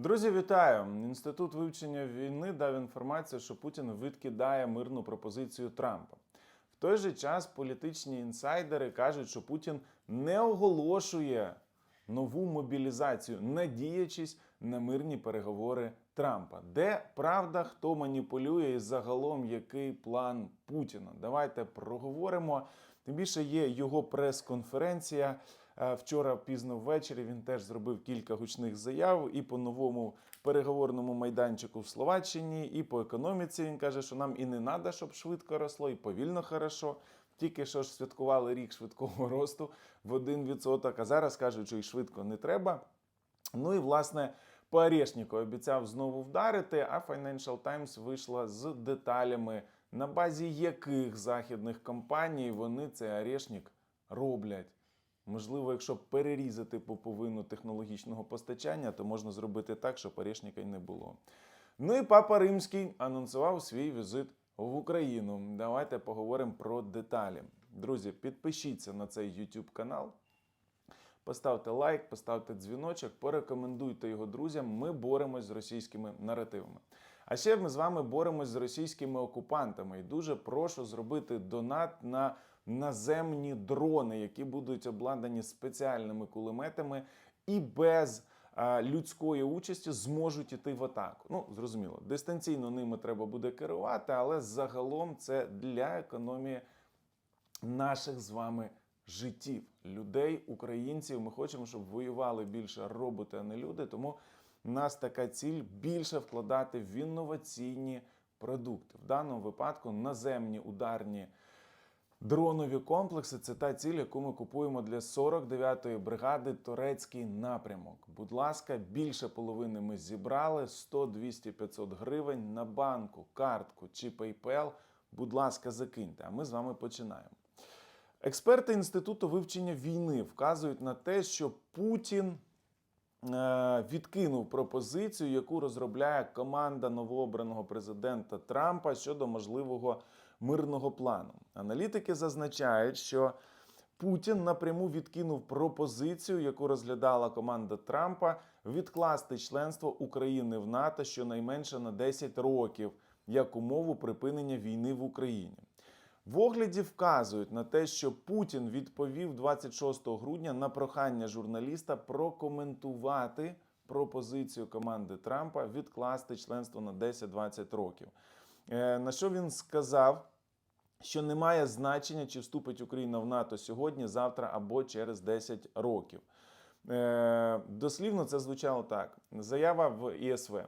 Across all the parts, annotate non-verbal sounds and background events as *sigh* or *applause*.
Друзі, вітаю! Інститут вивчення війни дав інформацію, що Путін відкидає мирну пропозицію Трампа. В той же час політичні інсайдери кажуть, що Путін не оголошує нову мобілізацію, надіячись на мирні переговори Трампа. Де правда, хто маніпулює і загалом який план Путіна? Давайте проговоримо. Тим більше є його прес-конференція. Е, Вчора пізно ввечері він теж зробив кілька гучних заяв і по новому переговорному майданчику в Словаччині, і по економіці. Він каже, що нам і не треба, щоб швидко росло, і повільно хорошо. Тільки що ж святкували рік швидкого росту в 1%, а зараз кажуть, що і швидко не треба. Ну і власне по Орешнику обіцяв знову вдарити, а Financial Times вийшла з деталями, на базі яких західних компаній вони цей Орешник роблять. Можливо, якщо перерізати поповину технологічного постачання, то можна зробити так, щоб Орешника й не було. Ну і папа Римський анонсував свій візит в Україну. Давайте поговоримо про деталі. Друзі, підпишіться на цей YouTube канал. Поставте лайк, поставте дзвіночок, порекомендуйте його друзям. Ми боремось з російськими наративами. А ще ми з вами боремось з російськими окупантами. І дуже прошу зробити донат на наземні дрони, які будуть обладнані спеціальними кулеметами і без людської участі зможуть іти в атаку. Ну, зрозуміло, дистанційно ними треба буде керувати, але загалом це для економії наших з вами життів, людей, українців. Ми хочемо, щоб воювали більше роботи, а не люди. Тому нас така ціль більше вкладати в інноваційні продукти. В даному випадку наземні ударні. Дронові комплекси це та ціль, яку ми купуємо для 49-ї бригади турецький напрямок. Будь ласка, більше половини ми зібрали 100, 200, 500 гривень на банку, картку чи PayPal. Будь ласка, закиньте. А ми з вами починаємо. Експерти інституту вивчення війни вказують на те, що Путін е, відкинув пропозицію, яку розробляє команда новообраного президента Трампа щодо можливого мирного плану. Аналітики зазначають, що Путін напряму відкинув пропозицію, яку розглядала команда Трампа, відкласти членство України в НАТО щонайменше на 10 років як умову припинення війни в Україні. В огляді вказують на те, що Путін відповів 26 грудня на прохання журналіста прокоментувати пропозицію команди Трампа відкласти членство на 10-20 років. Е, На що він сказав, що немає значення, чи вступить Україна в НАТО сьогодні, завтра або через 10 років. Е, Дослівно це звучало так: заява в ІСВ.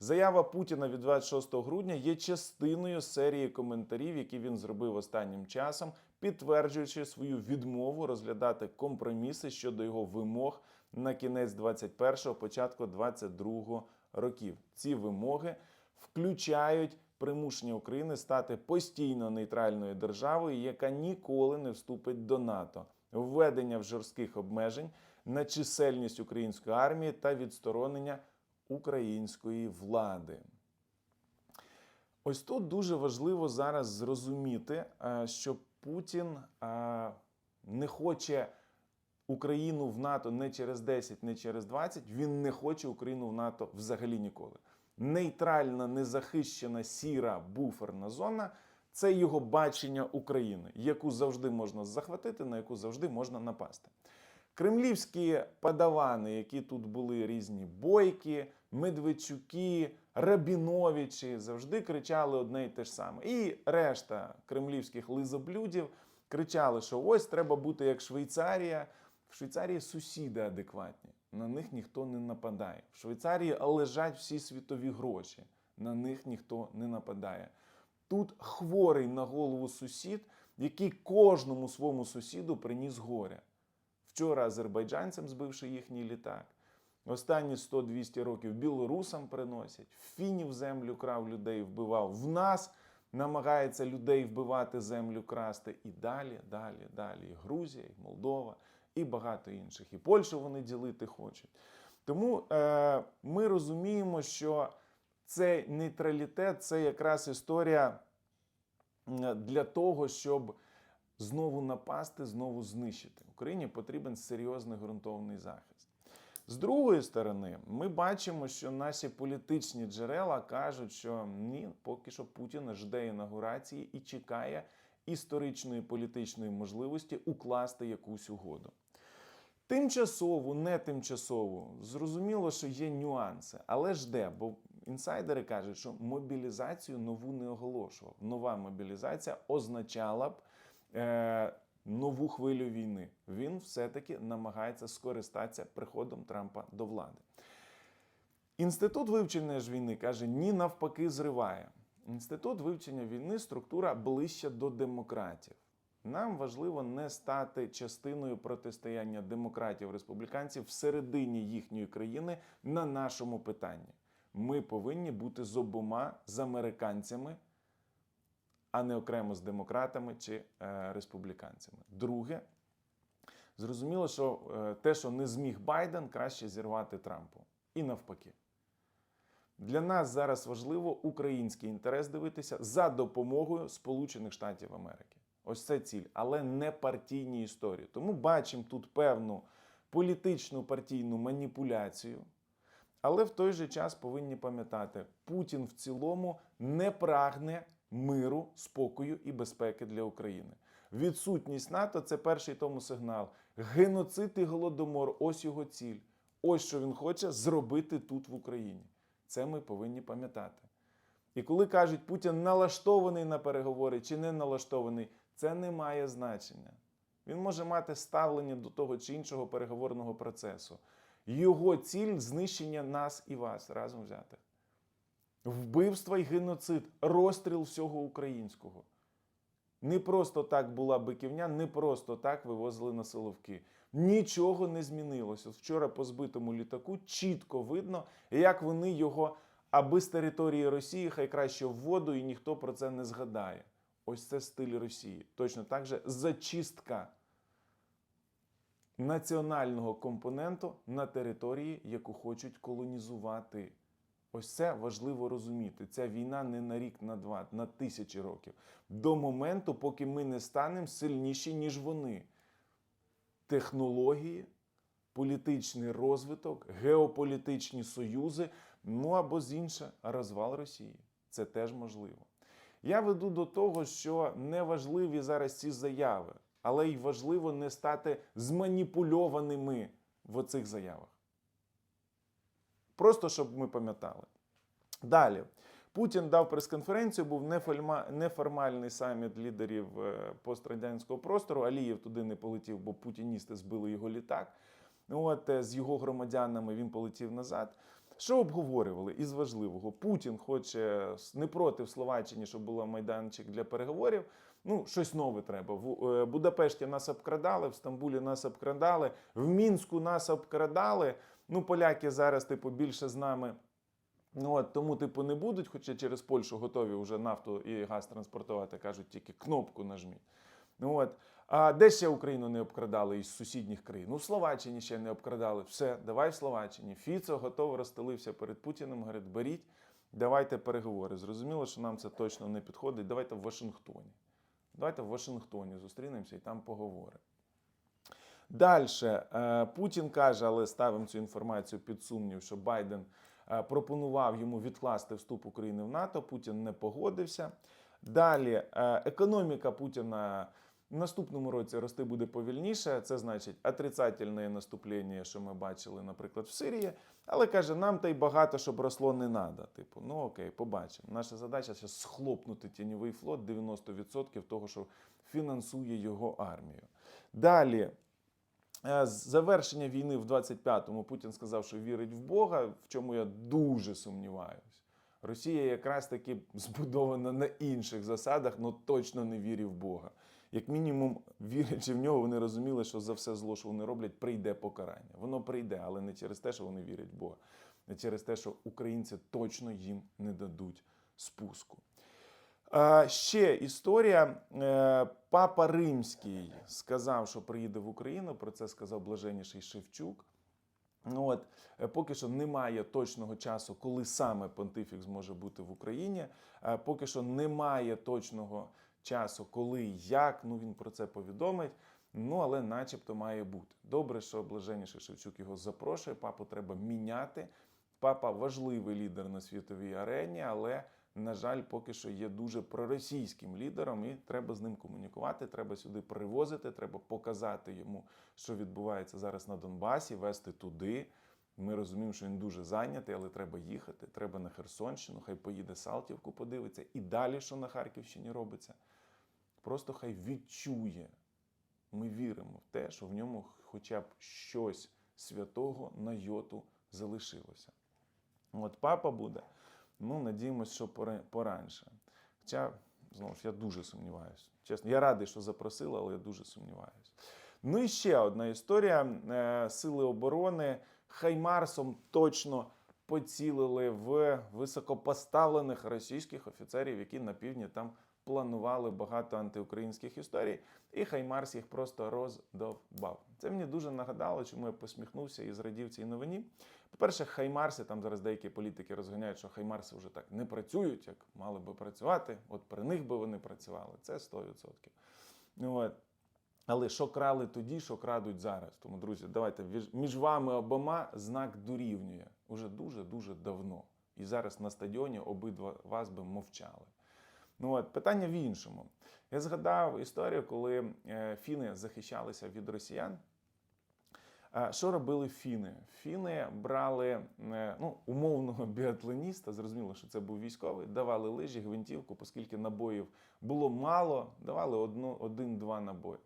Заява Путіна від 26 грудня є частиною серії коментарів, які він зробив останнім часом, підтверджуючи свою відмову розглядати компроміси щодо його вимог на кінець 21-го, початку 22-го років. Ці вимоги включають примушення України стати постійно нейтральною державою, яка ніколи не вступить до НАТО, введення в жорстких обмежень на чисельність української армії та відсторонення української влади. Ось тут дуже важливо зараз зрозуміти, е, що Путін е, не хоче Україну в НАТО не через 10, не через 20. Він не хоче Україну в НАТО взагалі ніколи. Нейтральна, незахищена, сіра буферна зона це його бачення України, яку завжди можна захватити, на яку завжди можна напасти. Кремлівські падавани, які тут були різні бойки, Медведчуки, Рабіновичі, завжди кричали одне й те ж саме. І решта кремлівських лизоблюдів кричали, що ось треба бути як Швейцарія. В Швейцарії сусіди адекватні, на них ніхто не нападає. В Швейцарії лежать всі світові гроші, на них ніхто не нападає. Тут хворий на голову сусід, який кожному своєму сусіду приніс горя. Вчора азербайджанцям збивши їхній літак. Останні 100-200 років білорусам приносять, фінів землю крав людей, вбивав. В нас намагається людей вбивати, землю красти. І далі, далі, далі. І Грузія, і Молдова, і багато інших. І Польщу вони ділити хочуть. Тому е, ми розуміємо, що цей нейтралітет це якраз історія для того, щоб знову напасти, знову знищити. Україні потрібен серйозний ґрунтовний захист. З другої сторони, ми бачимо, що наші політичні джерела кажуть, що ні, поки що Путін жде інаугурації і чекає історичної політичної можливості укласти якусь угоду. Тимчасову, не тимчасову, зрозуміло, що є нюанси, але ж де, бо інсайдери кажуть, що мобілізацію нову не оголошував. Нова мобілізація означала б е, нову хвилю війни. Він все-таки намагається скористатися приходом Трампа до влади. Інститут вивчення ж війни каже, ні, навпаки, зриває. Інститут вивчення війни структура ближча до демократів. Нам важливо не стати частиною протистояння демократів республіканців всередині їхньої країни на нашому питанні. Ми повинні бути з обома з американцями, а не окремо з демократами чи е, республіканцями. Друге, зрозуміло, що е, те, що не зміг Байден, краще зірвати Трампу. І навпаки. Для нас зараз важливо український інтерес дивитися за допомогою Сполучених Штатів Америки. Ось це ціль, але не партійні історії. Тому бачимо тут певну політичну партійну маніпуляцію. Але в той же час повинні пам'ятати, Путін в цілому не прагне миру, спокою і безпеки для України. Відсутність НАТО це перший тому сигнал. Геноцид і голодомор ось його ціль. Ось що він хоче зробити тут в Україні. Це ми повинні пам'ятати. І коли кажуть, Путін налаштований на переговори чи не налаштований, це не має значення. Він може мати ставлення до того чи іншого переговорного процесу. Його ціль знищення нас і вас разом взятих. Вбивство і геноцид, розстріл всього українського. Не просто так була биківня, не просто так вивозили на силовки. Нічого не змінилося. Вчора по збитому літаку чітко видно, як вони його, аби з території Росії, хай краще в воду, і ніхто про це не згадає. Ось це стиль Росії. Точно так же зачистка національного компоненту на території, яку хочуть колонізувати. Ось це важливо розуміти. Ця війна не на рік, на два, на тисячі років. До моменту, поки ми не станемо сильніші, ніж вони. Технології, політичний розвиток, геополітичні союзи, ну або з інше, розвал Росії. Це теж можливо. Я веду до того, що не важливі зараз ці заяви, але й важливо не стати зманіпульованими в оцих заявах. Просто щоб ми пам'ятали. Далі. Путін дав прес-конференцію, був неформальний саміт лідерів е, пострадянського простору. Алієв туди не полетів, бо путіністи збили його літак. От е, з його громадянами він полетів назад. Що обговорювали із важливого? Путін хоче не проти в Словаччині, щоб була майданчик для переговорів. Ну, щось нове треба. В е, Будапешті нас обкрадали, в Стамбулі нас обкрадали, в Мінську нас обкрадали. Ну, поляки зараз, типу, більше з нами. Ну от тому, типу, не будуть, хоча через Польщу готові вже нафту і газ транспортувати, кажуть, тільки кнопку нажміть. Ну от. А де ще Україну не обкрадали із сусідніх країн? Ну, Словаччині ще не обкрадали. Все, давай в Словаччині. Фіцо готово розстелився перед Путіним. Говорить, беріть, давайте переговори. Зрозуміло, що нам це точно не підходить. Давайте в Вашингтоні. Давайте в Вашингтоні зустрінемося і там поговоримо. Далі Путін каже, але ставимо цю інформацію під сумнів, що Байден е, пропонував йому відкласти вступ України в НАТО. Путін не погодився. Далі е, економіка Путіна в наступному році рости буде повільніше. Це значить отрицательне наступлення, що ми бачили, наприклад, в Сирії. Але каже, нам та й багато, щоб росло не треба. Типу, ну окей, побачимо. Наша задача зараз схлопнути тіньовий флот 90% того, що фінансує його армію. Далі. Е, Завершення війни в 25-му Путін сказав, що вірить в Бога, в чому я дуже сумніваюсь. Росія якраз таки збудована на інших засадах, але точно не вірить в Бога. Як мінімум, вірячи в нього, вони розуміли, що за все зло, що вони роблять, прийде покарання. Воно прийде, але не через те, що вони вірять в Бога, не через те, що українці точно їм не дадуть спуску. Ще історія. Е, Папа Римський сказав, що приїде в Україну. Про це сказав блаженніший Шевчук. Ну от е, поки що немає точного часу, коли саме понтифік зможе бути в Україні. Е, Поки що немає точного часу, коли і як. Ну він про це повідомить. Ну, але начебто має бути. Добре, що блаженніший Шевчук його запрошує. Папу треба міняти. Папа важливий лідер на світовій арені, але, на жаль, поки що є дуже проросійським лідером, і треба з ним комунікувати. Треба сюди привозити, треба показати йому, що відбувається зараз на Донбасі, вести туди. Ми розуміємо, що він дуже зайнятий, але треба їхати. Треба на Херсонщину, хай поїде Салтівку, подивиться. І далі, що на Харківщині робиться. Просто хай відчує. Ми віримо в те, що в ньому хоча б щось святого на йоту залишилося. От папа буде, ну, надіємося, що пора- поранше. Хоча, знову ж, я дуже сумніваюся. Чесно, я радий, що запросили, але я дуже сумніваюся. Ну і ще одна історія. Е, Сили оборони Хаймарсом точно поцілили в високопоставлених російських офіцерів, які на півдні там планували багато антиукраїнських історій, і Хаймарс їх просто роздовбав. Це мені дуже нагадало, чому я посміхнувся і зрадів цій новині. По-перше, Хаймарси, там зараз деякі політики розганяють, що Хаймарси вже так не працюють, як мали би працювати. От при них би вони працювали. Це 100%. Ну, от. Але що крали тоді, що крадуть зараз. Тому, друзі, давайте між вами обома знак дорівнює уже дуже-дуже давно. І зараз на стадіоні обидва вас би мовчали. Ну от питання в іншому. Я згадав історію, коли е, фіни захищалися від росіян. Що робили фіни? Фіни брали е, ну, умовного *laughs* біатлоніста, зрозуміло, що це був військовий, давали лижі, гвинтівку, оскільки набоїв було мало, давали один-два набої.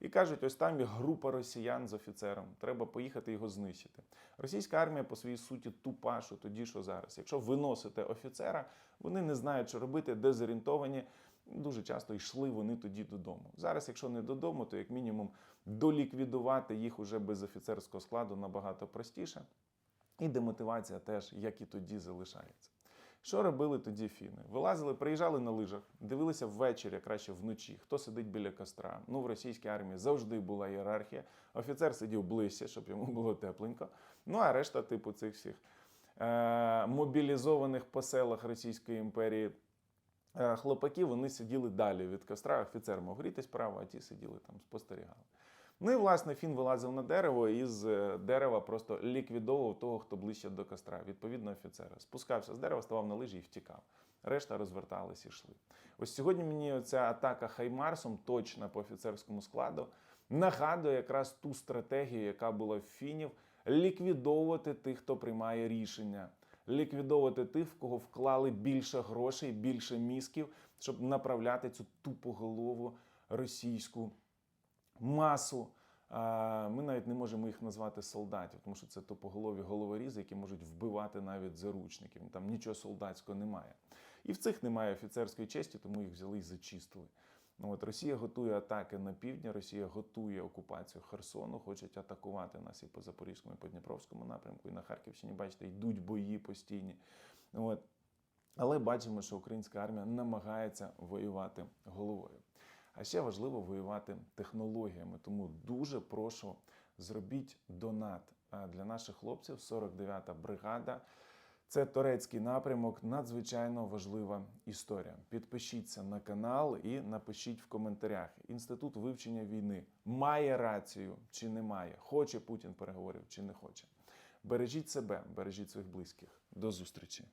І кажуть, ось там є група росіян з офіцером. Треба поїхати його знищити. Російська армія по своїй суті тупа, що тоді, що зараз. Якщо виносите офіцера, вони не знають, що робити, дезорієнтовані. Дуже часто йшли вони тоді додому. Зараз, якщо не додому, то як мінімум доліквідувати їх уже без офіцерського складу набагато простіше. І демотивація теж, як і тоді, залишається. Що робили тоді фіни? Вилазили, приїжджали на лижах, дивилися ввечері, краще вночі, хто сидить біля костра. Ну, в російській армії завжди була ієрархія. Офіцер сидів ближче, щоб йому було тепленько. Ну а решта, типу, цих всіх е- мобілізованих по селах Російської імперії е, хлопаків, вони сиділи далі від костра. Офіцер мог грітись право, а ті сиділи там, спостерігали. Ну і власне фін вилазив на дерево і з е, дерева просто ліквідовував того, хто ближче до костра, відповідно офіцера. Спускався з дерева, ставав на лижі і втікав. Решта розвертались і йшли. Ось сьогодні мені ця атака Хаймарсом, точна по офіцерському складу, нагадує якраз ту стратегію, яка була в фінів, ліквідовувати тих, хто приймає рішення, ліквідовувати тих, в кого вклали більше грошей, більше мізків, щоб направляти цю тупоголову російську масу. Ми навіть не можемо їх назвати солдатів, тому що це тупоголові головорізи, які можуть вбивати навіть заручників. Там нічого солдатського немає. І в цих немає офіцерської честі, тому їх взяли і зачистили. Ну, от Росія готує атаки на півдні, Росія готує окупацію Херсону, хочуть атакувати нас і по Запорізькому, і по Дніпровському напрямку, і на Харківщині, бачите, йдуть бої постійні. От. Але бачимо, що українська армія намагається воювати головою. А ще важливо воювати технологіями. Тому дуже прошу зробіть донат для наших хлопців. 49-та бригада. Це турецький напрямок, надзвичайно важлива історія. Підпишіться на канал і напишіть в коментарях. Інститут вивчення війни має рацію чи не має, хоче Путін переговорів чи не хоче. Бережіть себе, бережіть своїх близьких. До зустрічі.